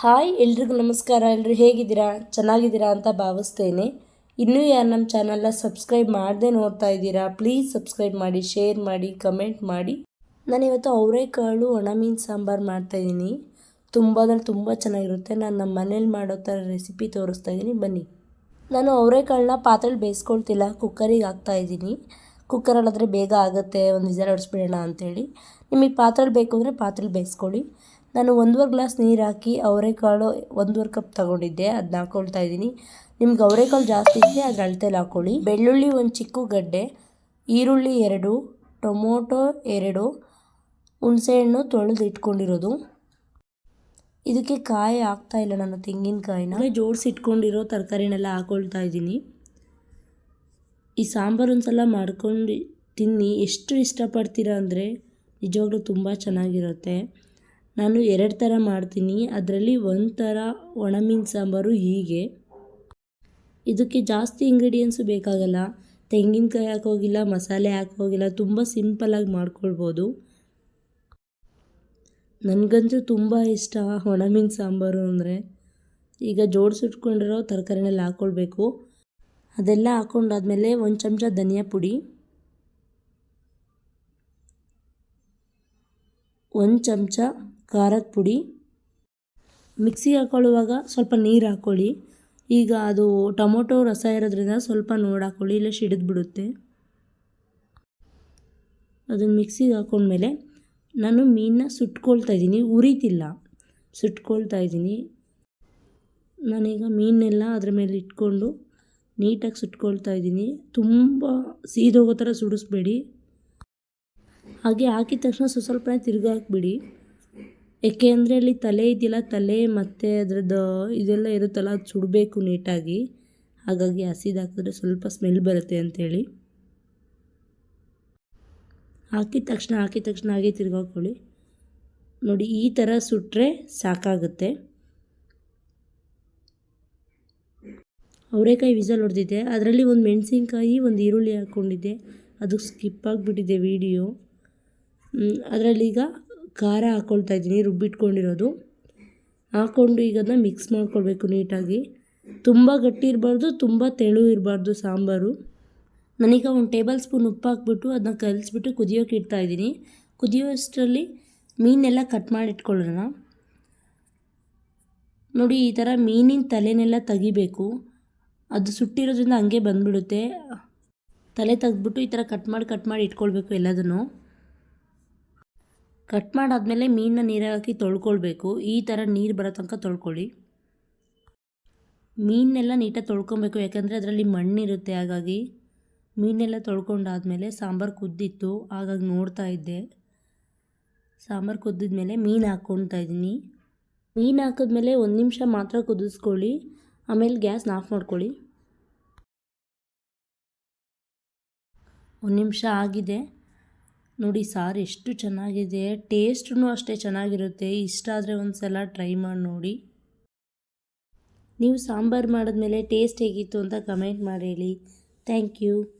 Hi, ಎಲ್ರಿಗೂ ನಮಸ್ಕಾರ. ಎಲ್ಲರೂ ಹೇಗಿದ್ದೀರಾ? ಚೆನ್ನಾಗಿದ್ದೀರಾ ಅಂತ ಭಾವಿಸ್ತೇನೆ. ಇನ್ನೂ ಯಾರು ನಮ್ಮ ಚಾನಲ್ನ ಸಬ್ಸ್ಕ್ರೈಬ್ ಮಾಡದೆ ನೋಡ್ತಾ ಇದ್ದೀರಾ, ಪ್ಲೀಸ್ ಸಬ್ಸ್ಕ್ರೈಬ್ ಮಾಡಿ, ಶೇರ್ ಮಾಡಿ, ಕಮೆಂಟ್ ಮಾಡಿ. ನಾನಿವತ್ತು ಅವರೆಕಾಳು ಒಣಮೀನು ಸಾಂಬಾರು ಮಾಡ್ತಾಯಿದ್ದೀನಿ ತುಂಬ ಅಂದರೆ ತುಂಬ ಚೆನ್ನಾಗಿರುತ್ತೆ. ನಾನು ನಮ್ಮ ಮನೇಲಿ ಮಾಡೋ ಥರ ರೆಸಿಪಿ ತೋರಿಸ್ತಾ ಇದ್ದೀನಿ. ಬನ್ನಿ. ನಾನು ಅವರೆಕಾಳನ್ನ ಪಾತ್ರೆಲಿ ಬೇಯಿಸ್ಕೊಳ್ತಿಲ್ಲ, ಕುಕ್ಕರಿಗೆ ಹಾಕ್ತಾಯಿದ್ದೀನಿ ಕುಕ್ಕರಲ್ಲಾದರೆ ಬೇಗ ಆಗುತ್ತೆ, ಒಂದು ವಿಸಲ್ ಹೊಡಿಸ್ಬಿಡೋಣ ಅಂಥೇಳಿ ನಿಮಗೆ ಪಾತ್ರೆಲಿ ಬೇಕು ಅಂದರೆ ಪಾತ್ರೆಲಿ ಬೇಯಿಸ್ಕೊಳ್ಳಿ. ನಾನು ಒಂದೂವರೆ ಗ್ಲಾಸ್ ನೀರು ಹಾಕಿ ಅವರೆಕಾಳು ಒಂದೂವರೆ ಕಪ್ ತಗೊಂಡಿದ್ದೆ ಅದನ್ನ ಹಾಕ್ಕೊಳ್ತಾ ಇದ್ದೀನಿ. ನಿಮ್ಗೆ ಅವರೆಕಾಳು ಜಾಸ್ತಿ ಇದ್ದರೆ ಅದ್ರ ಅಳತೆಲಿ ಹಾಕ್ಕೊಳ್ಳಿ ಬೆಳ್ಳುಳ್ಳಿ ಒಂದು ಚಿಕ್ಕ ಗಡ್ಡೆ, ಈರುಳ್ಳಿ ಎರಡು, ಟೊಮೊಟೊ ಎರಡು ಹುಣಸೆಹಣ್ಣು ತೊಳೆದು ಇಟ್ಕೊಂಡಿರೋದು. ಇದಕ್ಕೆ ಕಾಯಿ ಆಗ್ತಾ ಇಲ್ಲ ನಾನು ತೆಂಗಿನಕಾಯಿನ ಜೋಡಿಸಿ ಇಟ್ಕೊಂಡಿರೋ ತರಕಾರಿನೆಲ್ಲ ಹಾಕೊಳ್ತಾ ಇದ್ದೀನಿ. ಈ ಸಾಂಬಾರು ಒಂದು ಸಲ ಮಾಡ್ಕೊಂಡು ತಿನ್ನಿ. ಎಷ್ಟು ಇಷ್ಟಪಡ್ತೀರಾ ಅಂದರೆ ನಿಜವಾಗ್ಲೂ ತುಂಬ ಚೆನ್ನಾಗಿರುತ್ತೆ. ನಾನು ಎರಡು ಥರ ಮಾಡ್ತೀನಿ. ಅದರಲ್ಲಿ ಒಂದು ಥರ ಒಣಮೀನು ಸಾಂಬಾರು ಹೀಗೆ. ಇದಕ್ಕೆ ಜಾಸ್ತಿ ಇಂಗ್ರೀಡಿಯೆಂಟ್ಸು ಬೇಕಾಗಲ್ಲ. ತೆಂಗಿನಕಾಯಿ ಹಾಕೋಗಿಲ್ಲ, ಮಸಾಲೆ ಹಾಕೋಗಿಲ್ಲ, ತುಂಬ ಸಿಂಪಲಾಗಿ ಮಾಡ್ಕೊಳ್ಬೋದು. ನನಗಂತೂ ತುಂಬ ಇಷ್ಟ ಒಣಮೀನು ಸಾಂಬಾರು ಅಂದರೆ. ಈಗ ಜೋಡಿಸಿಟ್ಕೊಂಡಿರೋ ತರಕಾರಿನೆಲ್ಲ ಹಾಕ್ಕೊಳ್ಬೇಕು ಅದೆಲ್ಲ ಹಾಕ್ಕೊಂಡಾದ್ಮೇಲೆ ಒಂದು ಚಮಚ ಧನಿಯಾ ಪುಡಿ. ಒಂದು ಚಮಚ ಖಾರದ ಪುಡಿ. ಮಿಕ್ಸಿಗೆ ಹಾಕ್ಕೊಳ್ಳುವಾಗ ಸ್ವಲ್ಪ ನೀರು ಹಾಕ್ಕೊಳ್ಳಿ ಈಗ ಅದು ಟೊಮೊಟೊ ರಸ ಇರೋದ್ರಿಂದ ಸ್ವಲ್ಪ ನೋಡಿ ಹಾಕ್ಕೊಳ್ಳಿ ಇಲ್ಲ ಸಿಡಿದ್ಬಿಡುತ್ತೆ ಅದನ್ನು ಮಿಕ್ಸಿಗೆ ಹಾಕ್ಕೊಂಡ್ಮೇಲೆ ನಾನು ಮೀನನ್ನ ಸುಟ್ಕೊಳ್ತಾ ಇದ್ದೀನಿ, ಉರಿತಿಲ್ಲ. ಸುಟ್ಕೊಳ್ತಾ ಇದ್ದೀನಿ. ನಾನೀಗ ಮೀನೆಲ್ಲ ಅದ್ರ ಮೇಲೆ ಇಟ್ಕೊಂಡು ನೀಟಾಗಿ ಸುಟ್ಕೊಳ್ತಾ ಇದ್ದೀನಿ. ತುಂಬ ಸೀದೋಗೋ ಥರ ಸುಡಿಸ್ಬೇಡಿ. ಹಾಗೆ ಹಾಕಿದ ತಕ್ಷಣ ಸ್ವಲ್ಪ ಸ್ವಲ್ಪನೇ ತಿರ್ಗಿ ಹಾಕ್ಬಿಡಿ ಏಕೆ ಅಂದರೆ ಅಲ್ಲಿ ತಲೆ ಇದೆಯಲ್ಲ ತಲೆ ಮತ್ತು ಅದರದ್ದು ಇದೆಲ್ಲ ಇರುತ್ತಲ್ಲ, ಅದು ಸುಡಬೇಕು ನೀಟಾಗಿ. ಹಾಗಾಗಿ ಹಸಿದು ಹಾಕಿದ್ರೆ ಸ್ವಲ್ಪ ಸ್ಮೆಲ್ ಬರುತ್ತೆ ಅಂಥೇಳಿ. ಹಾಕಿದ ತಕ್ಷಣ ಹಾಕಿದ ತಕ್ಷಣ ಹಾಗೆ ತಿರ್ಗಾಕೊಳ್ಳಿ ನೋಡಿ, ಈ ಥರ ಸುಟ್ಟರೆ ಸಾಕಾಗುತ್ತೆ. ಅವರೇಕಾಯಿ ವಿಸಲ್ ಹೊಡೆದಿದ್ದೆ ಅದರಲ್ಲಿ ಒಂದು ಮೆಣಸಿನ್ಕಾಯಿ, ಒಂದು ಈರುಳ್ಳಿ ಹಾಕ್ಕೊಂಡಿದ್ದೆ ಅದು ಸ್ಕಿಪ್ ಆಗಿಬಿಟ್ಟಿದೆ ವೀಡಿಯೋ. ಅದರಲ್ಲಿ ಈಗ ಖಾರ ಹಾಕ್ಕೊಳ್ತಾ ಇದ್ದೀನಿ, ರುಬ್ಬಿಟ್ಕೊಂಡಿರೋದು. ಹಾಕ್ಕೊಂಡು ಈಗ ಅದನ್ನ ಮಿಕ್ಸ್ ಮಾಡ್ಕೊಳ್ಬೇಕು ನೀಟಾಗಿ. ತುಂಬ ಗಟ್ಟಿ ಇರಬಾರ್ದು, ತುಂಬ ತೆಳು ಇರಬಾರ್ದು ಸಾಂಬಾರು. ನಾನೀಗ ಒಂದು ಟೇಬಲ್ ಸ್ಪೂನ್ ಉಪ್ಪು ಹಾಕ್ಬಿಟ್ಟು ಅದನ್ನ ಕಲಿಸ್ಬಿಟ್ಟು ಕುದಿಯೋಕೆ ಇಡ್ತಾ ಇದ್ದೀನಿ. ಕುದಿಯೋಷ್ಟರಲ್ಲಿ ಮೀನೆಲ್ಲ ಕಟ್ ಮಾಡಿ ಇಟ್ಕೊಳ್ಳೋಣ. ನೋಡಿ, ಈ ಥರ ಮೀನಿನ ತಲೆನೆಲ್ಲ ತೆಗಿಬೇಕು. ಅದು ಸುಟ್ಟಿರೋದ್ರಿಂದ ಹಂಗೆ ಬಂದ್ಬಿಡುತ್ತೆ. ತಲೆ ತೆಗೆದ್ಬಿಟ್ಟು ಈ ಥರ ಕಟ್ ಮಾಡಿ ಕಟ್ ಮಾಡಿ ಇಟ್ಕೊಳ್ಬೇಕು ಎಲ್ಲದನ್ನು. ಕಟ್ ಮಾಡಾದಮೇಲೆ ಮೀನನ್ನ ನೀರಾಗಿ ಹಾಕಿ ತೊಳ್ಕೊಳ್ಬೇಕು. ಈ ಥರ ನೀರು ಬರೋ ತನಕ ತೊಳ್ಕೊಳ್ಳಿ. ಮೀನೆಲ್ಲ ನೀಟಾಗಿ ತೊಳ್ಕೊಬೇಕು ಯಾಕಂದರೆ ಅದರಲ್ಲಿ ಮಣ್ಣಿರುತ್ತೆ. ಹಾಗಾಗಿ ಮೀನೆಲ್ಲ ತೊಳ್ಕೊಂಡಾದಮೇಲೆ ಸಾಂಬಾರು ಕುದ್ದಿತ್ತು. ಹಾಗಾಗಿ ನೋಡ್ತಾ ಇದ್ದೆ. ಸಾಂಬಾರು ಕುದ್ದಿದ್ಮೇಲೆ ಮೀನು ಹಾಕ್ಕೊಳ್ತಾ ಇದ್ದೀನಿ. ಮೀನು ಹಾಕಿದ್ಮೇಲೆ ಒಂದು ನಿಮಿಷ ಮಾತ್ರ ಕುದಿಸ್ಕೊಳ್ಳಿ. ಆಮೇಲೆ ಗ್ಯಾಸ್ನ ಆಫ್ ಮಾಡ್ಕೊಳ್ಳಿ. ಒಂದು ನಿಮಿಷ ಆಗಿದೆ. ನೋಡಿ ಸಾರು ಎಷ್ಟು ಚೆನ್ನಾಗಿದೆ. ಟೇಸ್ಟೂ ಅಷ್ಟೇ ಚೆನ್ನಾಗಿರುತ್ತೆ. ಇಷ್ಟ ಆದರೆ ಒಂದು ಸಲ ಟ್ರೈ ಮಾಡಿ ನೋಡಿ. ನೀವು ಸಾಂಬಾರು ಮಾಡಿದ್ಮೇಲೆ ಟೇಸ್ಟ್ ಹೇಗಿತ್ತು ಅಂತ ಕಮೆಂಟ್ ಮಾಡಿ ಹೇಳಿ. Thank you.